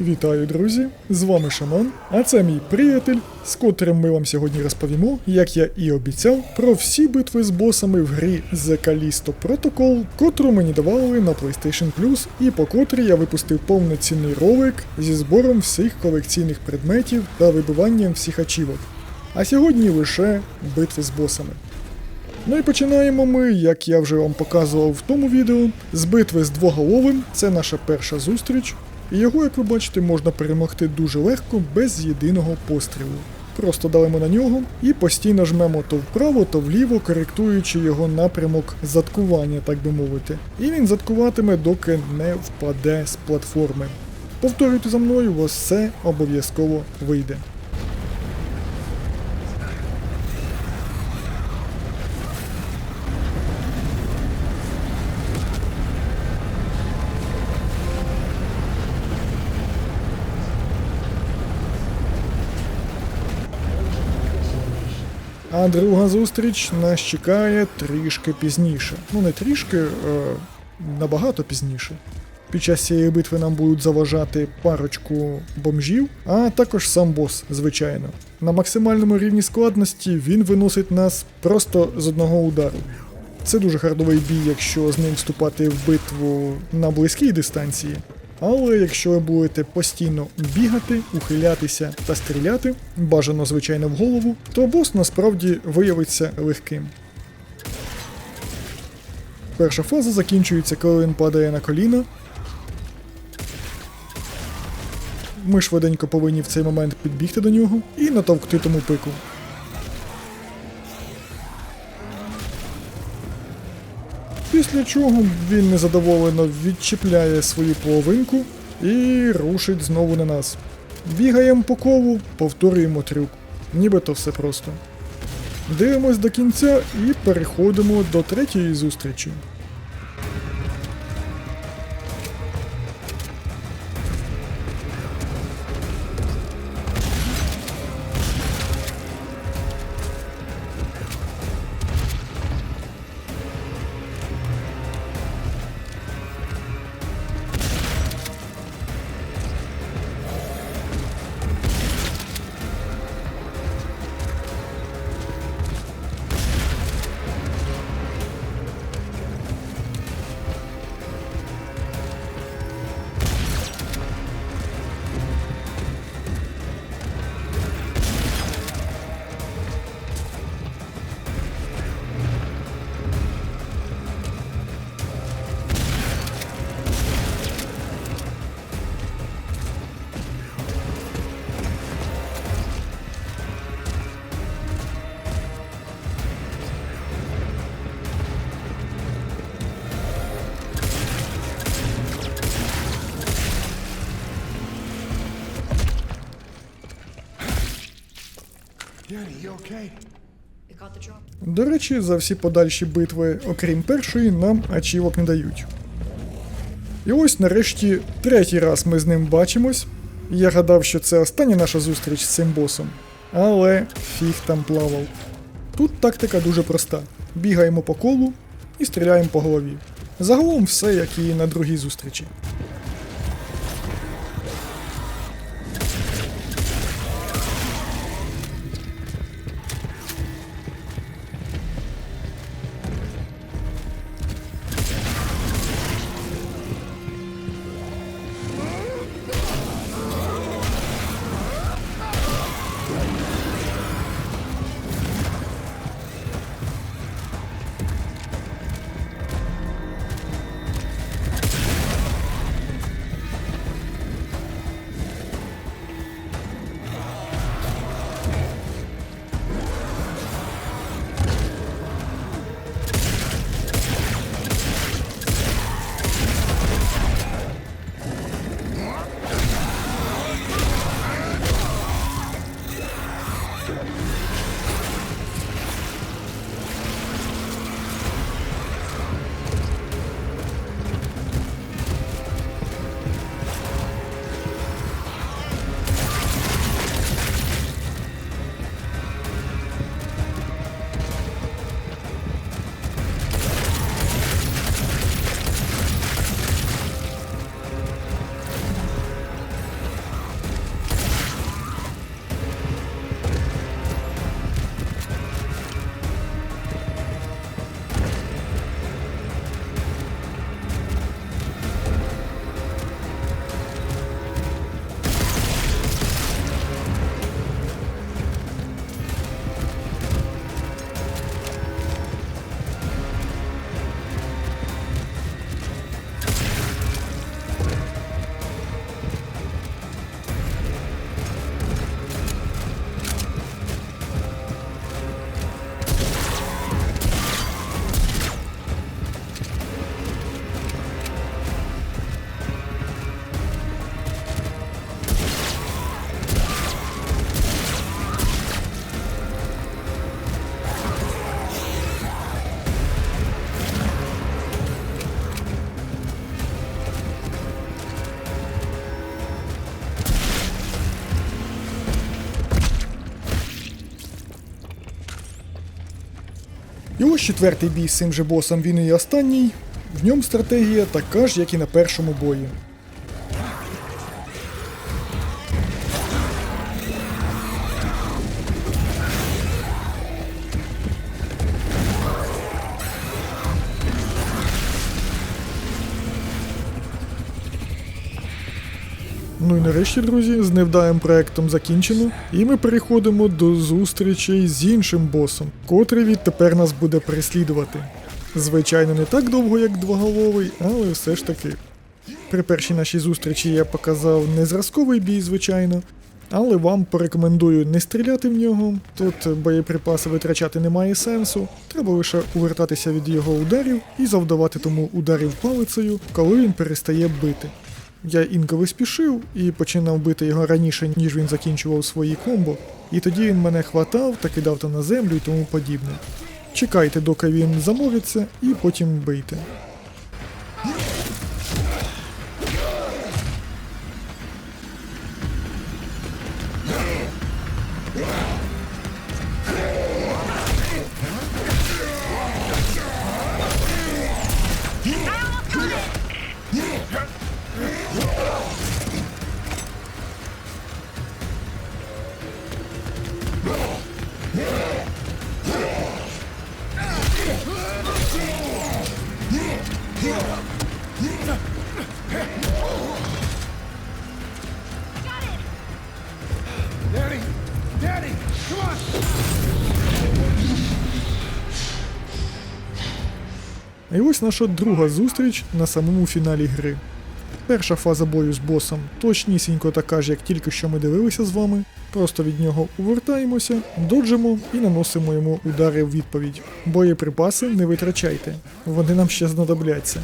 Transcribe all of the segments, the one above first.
Вітаю, друзі! З вами Шаман, а це мій приятель, з котрим ми вам сьогодні розповімо, як я і обіцяв, про всі битви з босами в грі The Callisto Protocol, котру мені давали на PlayStation Plus, і по котрій я випустив повноцінний ролик зі збором всіх колекційних предметів та вибиванням всіх ачівок. А сьогодні лише битви з босами. Ну і починаємо ми, як я вже вам показував в тому відео, з битви з двоголовим. Це наша перша зустріч. І його, як ви бачите, можна перемогти дуже легко без єдиного пострілу. Просто далимо на нього і постійно жмемо то вправо, то вліво, коректуючи його напрямок заткування, так би мовити. І він заткуватиме, доки не впаде з платформи. Повторюйте за мною, у вас все обов'язково вийде. А друга зустріч нас чекає трішки пізніше. Ну не трішки, е, набагато пізніше. Під час цієї битви нам будуть заважати парочку бомжів, а також сам бос, звичайно. На максимальному рівні складності він виносить нас просто з одного удару. Це дуже хардовий бій, якщо з ним вступати в битву на близькій дистанції. Але якщо ви будете постійно бігати, ухилятися та стріляти, бажано звичайно в голову, то бос насправді виявиться легким. Перша фаза закінчується, коли він падає на коліна. Ми швиденько повинні в цей момент підбігти до нього і натовкти тому пику. Після чого він незадоволено відчіпляє свою половинку і рушить знову на нас. Бігаємо по колу, повторюємо трюк. Нібито все просто. Дивимось до кінця і переходимо до третьої зустрічі. До речі, за всі подальші битви, окрім першої, нам ачівок не дають. І ось нарешті третій раз ми з ним бачимось. Я гадав, що це остання наша зустріч з цим босом. Але фіг там плавав. Тут тактика дуже проста: бігаємо по колу і стріляємо по голові. Загалом все, як і на другій зустрічі. І ось четвертий бій з цим же босом, він і останній. В ньому стратегія така ж, як і на першому бої. Нарешті, друзі, з невдаєм проектом закінчено, і ми переходимо до зустрічей з іншим босом, котрий відтепер нас буде переслідувати. Звичайно, не так довго, як двоголовий, але все ж таки. При першій нашій зустрічі я показав не зразковий бій, звичайно, але вам порекомендую не стріляти в нього. Тут боєприпаси витрачати немає сенсу. Треба лише увертатися від його ударів і завдавати тому ударів палицею, коли він перестає бити. Я інколи спішив і починав бити його раніше, ніж він закінчував свої комбо, і тоді він мене хватав та кидав там на землю і тому подібне. Чекайте, доки він замовиться, і потім бийте. І ось наша друга зустріч на самому фіналі гри. Перша фаза бою з босом точнісінько така ж, як тільки що ми дивилися з вами. Просто від нього увертаємося, доджимо і наносимо йому удари в відповідь. Боєприпаси не витрачайте, вони нам ще знадобляться.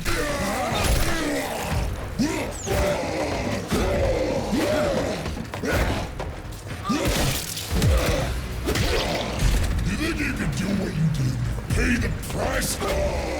Pay the price?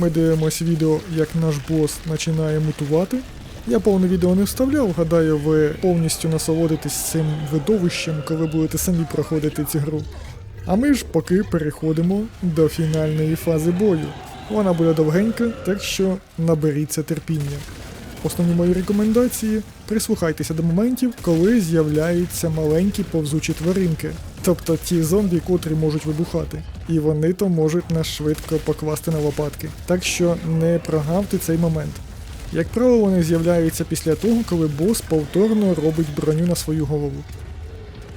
Ми дивимося відео, як наш бос починає мутувати. Я повне відео не вставляв, гадаю, ви повністю насолодитесь цим видовищем, коли будете самі проходити цю гру. А ми ж поки переходимо до фінальної фази бою. Вона буде довгенька, так що наберіться терпіння. Основні мої рекомендації прислухайтеся до моментів, коли з'являються маленькі повзучі тваринки, тобто ті зомбі, котрі можуть вибухати, і вони то можуть нас швидко покласти на лопатки. Так що не прогавте цей момент. Як правило, вони з'являються після того, коли бос повторно робить броню на свою голову.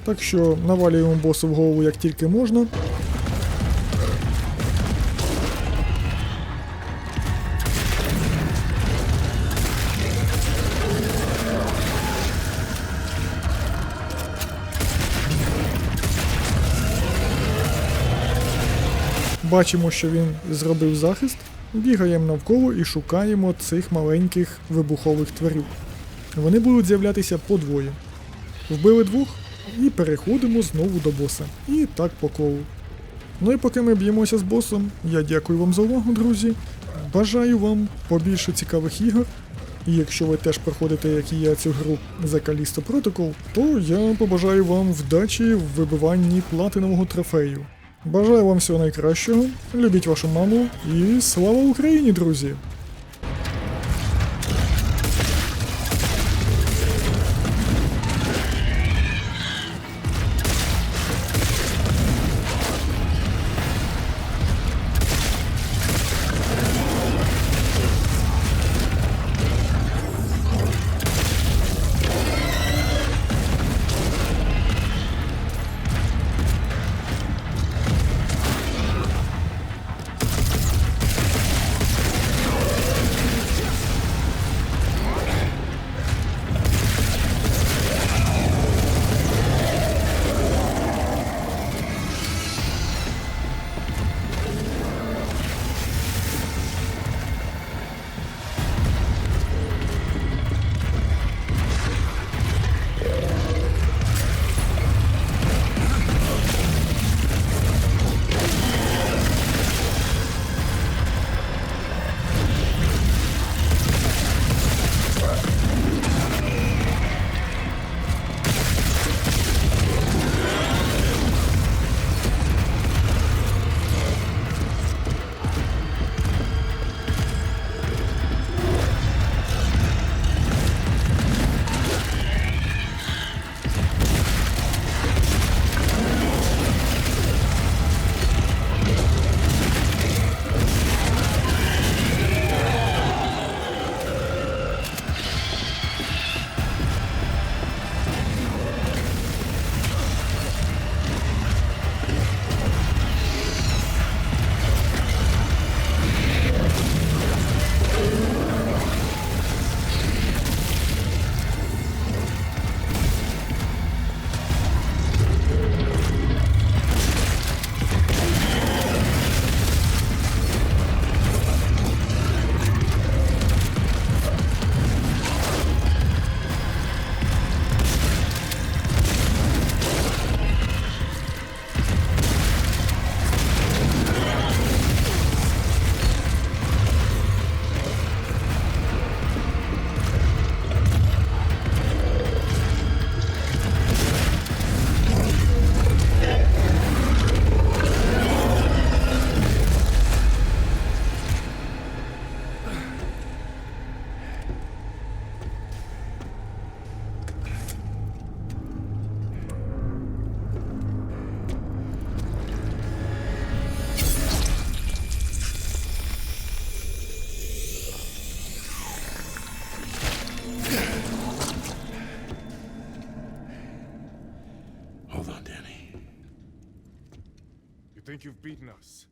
Так що навалюємо босу в голову як тільки можна, Бачимо, що він зробив захист, бігаємо навколо і шукаємо цих маленьких вибухових тварів. Вони будуть з'являтися по двоє. Вбили двох і переходимо знову до боса. І так по колу. Ну і поки ми б'ємося з босом, я дякую вам за увагу, друзі. Бажаю вам побільше цікавих ігор. І якщо ви теж проходите, як і я, цю гру за Callisto Protocol, то я побажаю вам вдачі в вибиванні платинового трофею. Бажаю вам всього найкращого, любіть вашу маму і слава Україні, друзі! Think you've beaten us?